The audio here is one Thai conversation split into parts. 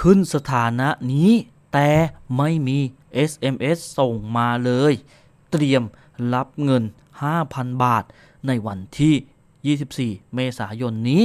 ขึ้นสถานะนี้ แต่ไม่มี SMS ส่งมาเลย เตรียมรับเงิน 5,000 บาทในวันที่ 24 เมษายนนี้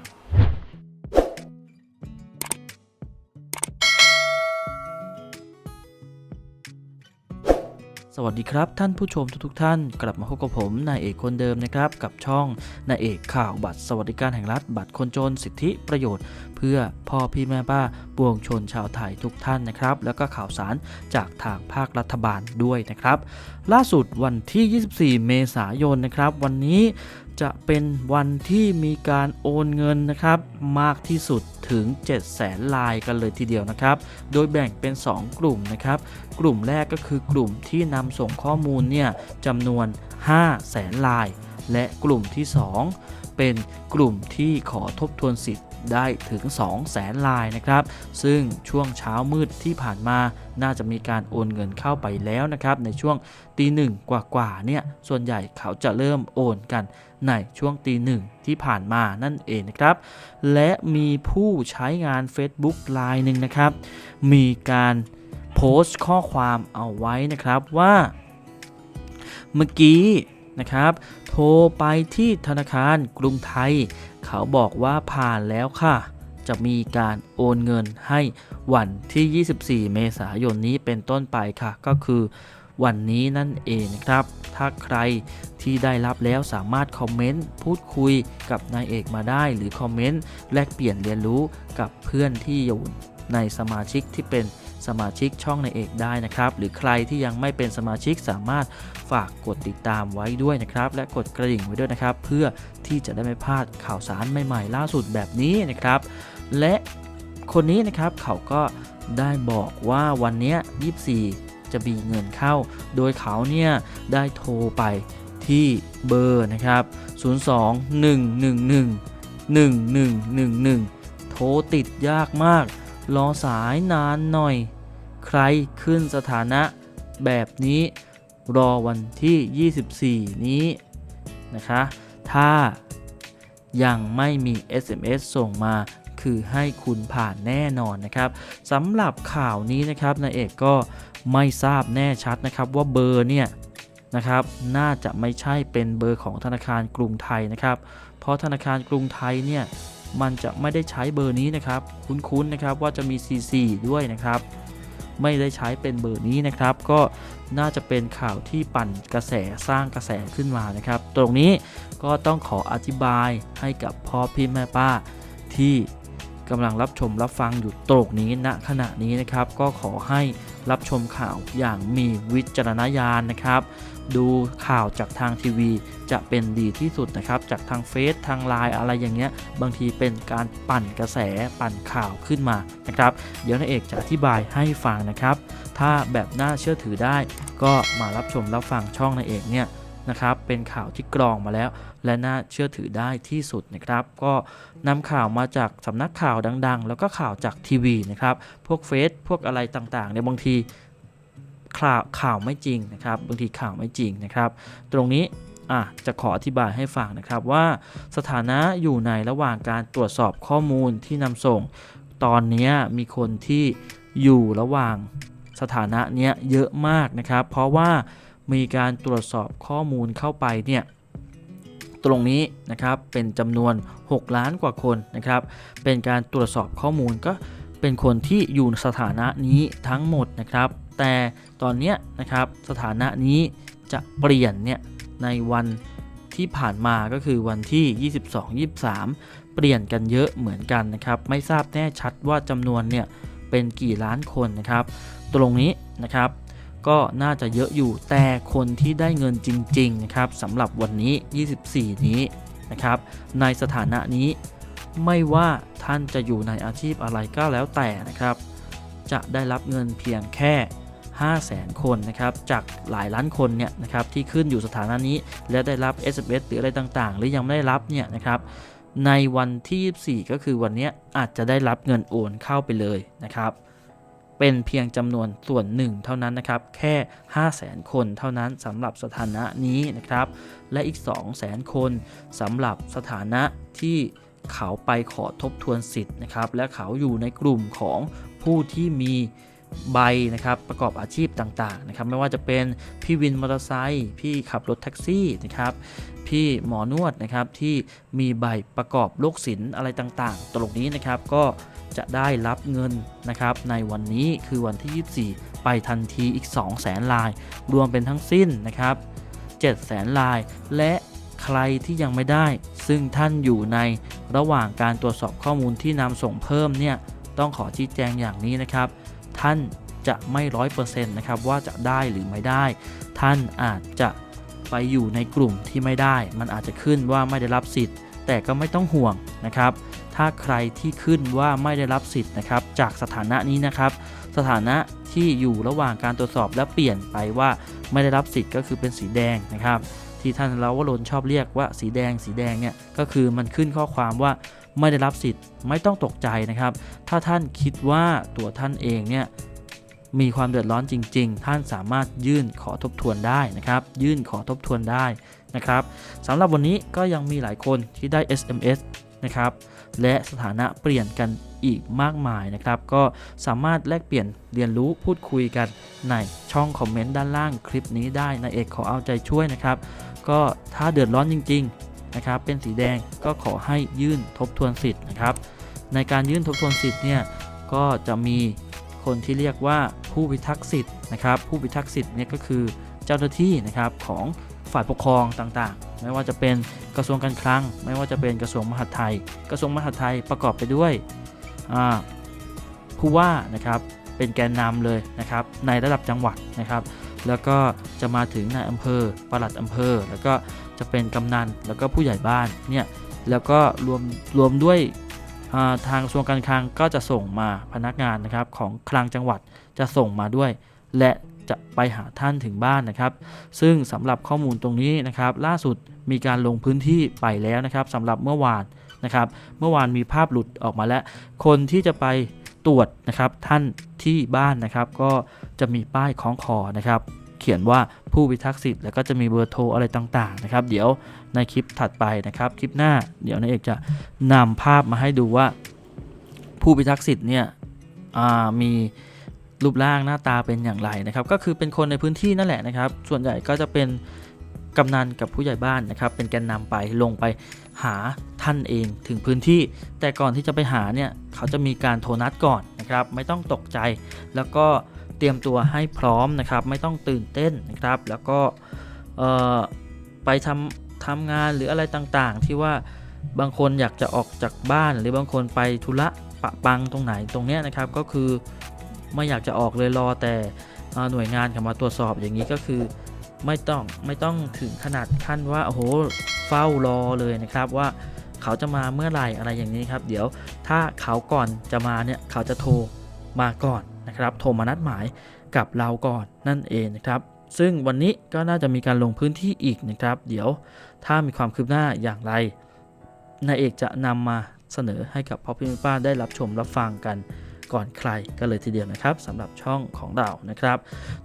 สวัสดีครับท่านผู้ชมทุกๆท่าน กลับมาพบกับผมนายเอกคนเดิมนะครับ กับช่องนายเอกข่าวบัตรสวัสดิการแห่งรัฐบัตรคนจนสิทธิประโยชน์ เพื่อพ่อพี่แม่ป้าปวงชนชาวไทยทุกท่านนะครับ แล้วก็ข่าวสารจากทางภาครัฐบาลด้วยนะครับ ล่าสุดวันที่ 24 เมษายนนะครับ วันนี้ จะเป็นวันที่มีการโอนเงินนะครับ มากที่สุดถึง7 0 0แสนลายกันเลยทีเดียวนะครับ โดยแบ่งเป็น 2 กลุ่มนะครับ กลุ่มแรกก็คือกลุ่มที่นำส่งข้อมูลเนี่ยจำนวน 5 แสนลาย และกลุ่มที่ 2 เป็นกลุ่มที่ขอทบทวนสิทธิ์ ได้ถึง2แสนลายนะครับ ซึ่งช่วงเช้ามืดที่ผ่านมาน่าจะมีการโอนเงินเข้าไปแล้วนะครับ ในช่วงตีหนึ่งกว่าๆเนี่ยส่วนใหญ่เขาจะเริ่มโอนกันในช่วงตีหนึ่งที่ผ่านมานั่นเองนะครับ และมีผู้ใช้งาน Facebook ลน์หนึ่งนะครับ มีการโพสต์ข้อความเอาไว้นะครับว่า เมื่อกี้ นะครับ โทรไปที่ธนาคารกรุงไทย เขาบอกว่าผ่านแล้วค่ะ จะมีการโอนเงินให้วันที่ 24 เมษายนนี้เป็นต้นไปค่ะ ก็คือวันนี้นั่นเองนะครับ ถ้าใครที่ได้รับแล้วสามารถคอมเมนต์พูดคุยกับนายเอกมาได้ หรือคอมเมนต์แลกเปลี่ยนเรียนรู้กับเพื่อนที่อยู่ในสมาชิกที่เป็น สมาชิกช่องในเอกได้นะครับ หรือใครที่ยังไม่เป็นสมาชิกสามารถฝากกดติดตามไว้ด้วยนะครับ และกดกระดิ่งไว้ด้วยนะครับ เพื่อที่จะได้ไม่พลาดข่าวสารใหม่ๆ ล่าสุดแบบนี้นะครับ และคนนี้นะครับเขาก็ได้บอกว่าวันนี้ย24 จะมีเงินเข้า โดยเขาเนี่ยได้โทรไปที่เบอร์นะครับ 02 111 1111 โทรติดยากมาก รอสายนานหน่อย ใครขึ้นสถานะแบบนี้รอวันที่ 24 นี้นะคะ ถ้ายังไม่มี SMS ส่งมาคือให้คุณผ่านแน่นอนนะครับสำหรับข่าวนี้นะครับนายเอกก็ไม่ทราบแน่ชัดนะครับว่าเบอร์เนี่ยนะครับน่าจะไม่ใช่เป็นเบอร์ของธนาคารกรุงไทยนะครับ เพราะธนาคารกรุงไทยเนี่ย มันจะไม่ได้ใช้เบอร์นี้นะครับ คุ้นๆนะครับว่าจะมี CC ด้วยนะครับ ไม่ได้ใช้เป็นเบอร์นี้นะครับ ก็น่าจะเป็นข่าวที่ปั่นกระแสสร้างกระแสขึ้นมานะครับ ตรงนี้ก็ต้องขออธิบายให้กับพ่อพี่แม่ป้าที่ กำลังรับชมรับฟังอยู่ตรงนี้ณขณะนี้นะครับ ก็ขอให้รับชมข่าวอย่างมีวิจารณญาณนะครับ ดูข่าวจากทางทีวี จะเป็นดีที่สุดนะครับ จากทางเฟซทางไลน์อะไรอย่างเงี้ย บางทีเป็นการปั่นกระแสปั่นข่าวขึ้นมานะครับ เดี๋ยวนายเอกจะอธิบายให้ฟังนะครับ ถ้าแบบน่าเชื่อถือได้ ก็มารับชมรับฟังช่องนายเอกเนี่ย นะครับ เป็นข่าวที่กรองมาแล้ว และน่าเชื่อถือได้ที่สุดนะครับ ก็นำข่าวมาจากสำนักข่าวดัง ๆ แล้วก็ข่าวจากทีวีนะครับ พวกเฟซพวกอะไรต่างๆเนี่ยบางทีข่าวข่าวไม่จริงนะครับ บางทีข่าวไม่จริงนะครับ ตรงนี้อะจะขออธิบายให้ฟังนะครับว่าสถานะอยู่ในระหว่างการตรวจสอบข้อมูลที่นำส่ง ตอนนี้มีคนที่อยู่ระหว่างสถานะเนี้ยเยอะมากนะครับ เพราะว่า มีการตรวจสอบข้อมูลเข้าไปเนี่ยตรงนี้นะครับเป็นจำนวน 6 ล้านกว่าคนนะครับเป็นการตรวจสอบข้อมูลก็เป็นคนที่อยู่สถานะนี้ทั้งหมดนะครับ แต่ตอนนี้นะครับสถานะนี้จะเปลี่ยนเนี่ยในวันที่ผ่านมาก็คือวันที่ 22-23 เปลี่ยนกันเยอะเหมือนกันนะครับ ไม่ทราบแน่ชัดว่าจำนวนเนี่ยเป็นกี่ล้านคนนะครับ ตรงนี้นะครับ ก็น่าจะเยอะอยู่แต่คนที่ได้เงินจริงๆนะครับสำหรับวันนี้ 24 นี้นะครับ ในสถานะนี้ไม่ว่าท่านจะอยู่ในอาชีพอะไรก็แล้วแต่นะครับ จะได้รับเงินเพียงแค่ 5 0 0แสนคนนะครับจากหลายล้านคนเนี่ยนะครับที่ขึ้นอยู่สถานะนี้ และได้รับ SMS หรืออะไรต่างๆ หรือยังไม่ได้รับเนี่ยนะครับในวันที่ 24 ก็คือวันนี้อาจจะได้รับเงินโอนเข้าไปเลยนะครับ เป็นเพียงจำนวนส่วนหนึ่งเท่านั้นนะครับ แค่ 5 0 0แสนคนเท่านั้นสำหรับสถานะนี้นะครับ และอีก 2 0 0แสนคนสำหรับสถานะที่เขาไปขอทบทวนสิทธิ์นะครับ และเขาอยู่ในกลุ่มของผู้ที่มี ใบนะครับประกอบอาชีพต่างๆนะครับไม่ว่าจะเป็นพี่วินมอเตอร์ไซค์พี่ขับรถแท็กซี่นะครับพี่หมอนวดนะครับที่มีใบประกอบโรคศิลป์อะไรต่างๆ ตรงนี้นะครับก็จะได้รับเงินนะครับในวันนี้คือวันที่ 24 ไปทันทีอีก 2 0 0แสนลาย รวมเป็นทั้งสิ้นนะครับ7 0 0แสนลาย และใครที่ยังไม่ได้ ซึ่งท่านอยู่ในระหว่างการตรวจสอบข้อมูลที่นำส่งเพิ่มเนี่ยต้องขอชี้แจงอย่างนี้นะครับ ท่านจะไม่ร้อยเปอร์เซ็นต์นะครับว่าจะได้หรือไม่ได้ ท่านอาจจะไปอยู่ในกลุ่มที่ไม่ได้ มันอาจจะขึ้นว่าไม่ได้รับสิทธิ์ แต่ก็ไม่ต้องห่วงนะครับ ถ้าใครที่ขึ้นว่าไม่ได้รับสิทธิ์นะครับจากสถานะนี้นะครับ สถานะที่อยู่ระหว่างการตรวจสอบและเปลี่ยนไปว่าไม่ได้รับสิทธิ์ก็คือเป็นสีแดงนะครับ ที่ท่านเราวรนชอบเรียกว่าสีแดงสีแดงเนี่ยก็คือมันขึ้นข้อความว่า ไม่ได้รับสิทธิ์ไม่ต้องตกใจนะครับ ถ้าท่านคิดว่าตัวท่านเองเนี่ยมีความเดือดร้อนจริง ๆ ท่านสามารถยื่นขอทบทวนได้นะครับ ยื่นขอทบทวนได้นะครับสำหรับวันนี้ก็ยังมีหลายคนที่ได้ SMS นะครับ และสถานะเปลี่ยนกันอีกมากมายนะครับ ก็สามารถแลกเปลี่ยนเรียนรู้พูดคุยกันในช่องคอมเมนต์ด้านล่างคลิปนี้ได้นายเอกขอเอาใจช่วยนะครับ ก็ถ้าเดือดร้อนจริง ๆ นะครับเป็นสีแดงก็ขอให้ยื่นทบทวนสิทธิ์นะครับ ในการยื่นทบทวนสิทธิ์เนี่ยก็จะมีคนที่เรียกว่าผู้พิทักษ์สิทธิ์นะครับ ผู้พิทักษ์สิทธิ์เนี่ยก็คือเจ้าหน้าที่นะครับของฝ่ายปกครองต่างๆ ไม่ว่าจะเป็นกระทรวงการคลัง ไม่ว่าจะเป็นกระทรวงมหาดไทย กระทรวงมหาดไทยประกอบไปด้วยผู้ว่านะครับเป็นแกนนำเลยนะครับในระดับจังหวัดนะครับ แล้วก็จะมาถึงนายอำเภอปลัดอำเภอ แล้วก็จะเป็นกำนันแล้วก็ผู้ใหญ่บ้านเนี่ยแล้วก็รวมรวมด้วยาทางกระทรวงการคลังก็จะส่งมาพนักงานนะครับของคลังจังหวัดจะส่งมาด้วย และจะไปหาท่านถึงบ้านนะครับ ซึ่งสำหรับข้อมูลตรงนี้นะครับ ล่าสุดมีการลงพื้นที่ไปแล้วนะครับสำหรับเมื่อวานนะครับ เมื่อวานมีภาพหลุดออกมาแล้ว คนที่จะไป ตรวจนะครับท่านที่บ้านนะครับ ก็จะมีป้ายคล้องคอนะครับเขียนว่าผู้พิทักษ์สิทธิ์แล้วก็จะมีเบอร์โทรอะไรต่างๆนะครับ เดี๋ยวในคลิปถัดไปนะครับ คลิปหน้าเดี๋ยวนายเอกจะนำภาพมาให้ดูว่า ผู้พิทักษ์สิทธิ์เนี่ยมีรูปร่างหน้าตาเป็นอย่างไรนะครับ ก็คือเป็นคนในพื้นที่นั่นแหละนะครับ ส่วนใหญ่ก็จะเป็น กำนันกับผู้ใหญ่บ้านนะครับเป็นแกนนำไปลงไปหาท่านเองถึงพื้นที่ แต่ก่อนที่จะไปหาเนี่ยเขาจะมีการโทรนัดก่อนนะครับไม่ต้องตกใจ แล้วก็เตรียมตัวให้พร้อมนะครับไม่ต้องตื่นเต้นนะครับ แล้วก็ไปทำทำงานหรืออะไรต่างๆ ที่ว่าบางคนอยากจะออกจากบ้าน หรือบางคนไปธุระปะปังตรงไหนตรงเนี้ยนะครับก็คือไม่อยากจะออกเลยรอแต่หน่วยงานเขามาตรวจสอบอย่างนี้ก็คือ ไม่ต้องไม่ต้องถึงขนาดขั้นว่าโอ้โหเฝ้ารอเลยนะครับว่าเขาจะมาเมื่อไหร่อะไรอย่างนี้ครับ เดี๋ยวถ้าเขาก่อนจะมาเนี่ยเขาจะโทรมาก่อนนะครับ โทรมานัดหมายกับเราก่อนนั่นเองนะครับ ซึ่งวันนี้ก็น่าจะมีการลงพื้นที่อีกนะครับ เดี๋ยวถ้ามีความคืบหน้าอย่างไรนายเอกจะนำมาเสนอให้กับพ่อพี่แม่ป้าได้รับชมรับฟังกัน ก่อนใครก็เลยทีเดียวนะครับสำหรับช่องของเรานะครับ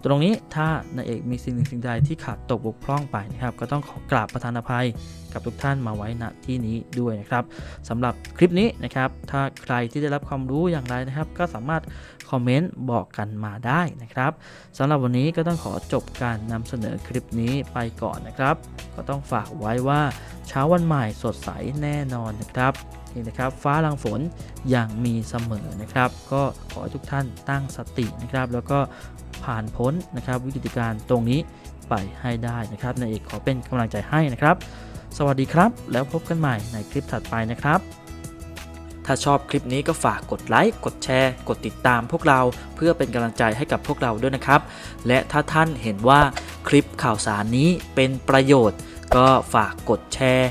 ตรงนี้ถ้านายเอกมีสิ่งหนึ่งสิ่งใดที่ขาดตกบกพร่องไปนะครับ ก็ต้องขอกราบประธานอภัยกับทุกท่านมาไว้ณที่นี้ด้วยนะครับสำหรับคลิปนี้นะครับ ถ้าใครที่ได้รับความรู้อย่างไรนะครับ ก็สามารถคอมเมนต์บอกกันมาได้นะครับสำหรับวันนี้ก็ต้องขอจบการนำเสนอคลิปนี้ไปก่อนนะครับ ก็ต้องฝากไว้ว่าเช้าวันใหม่สดใสแน่นอนนะครับ นี่นะครับฟ้าลังฝนอย่างมีเสมอนะครับ ก็ขอให้ทุกท่านตั้งสตินะครับ แล้วก็ผ่านพ้นนะครับวิกฤตการณ์ตรงนี้ไปให้ได้นะครับนายเอกขอเป็นกำลังใจให้นะครับ สวัสดีครับ แล้วพบกันใหม่ในคลิปถัดไปนะครับ ถ้าชอบคลิปนี้ก็ฝากกดไลค์กดแชร์ กดติดตามพวกเราเพื่อเป็นกำลังใจให้กับพวกเราด้วยนะครับ และถ้าท่านเห็นว่าคลิปข่าวสารนี้เป็นประโยชน์ ก็ฝากกดแชร์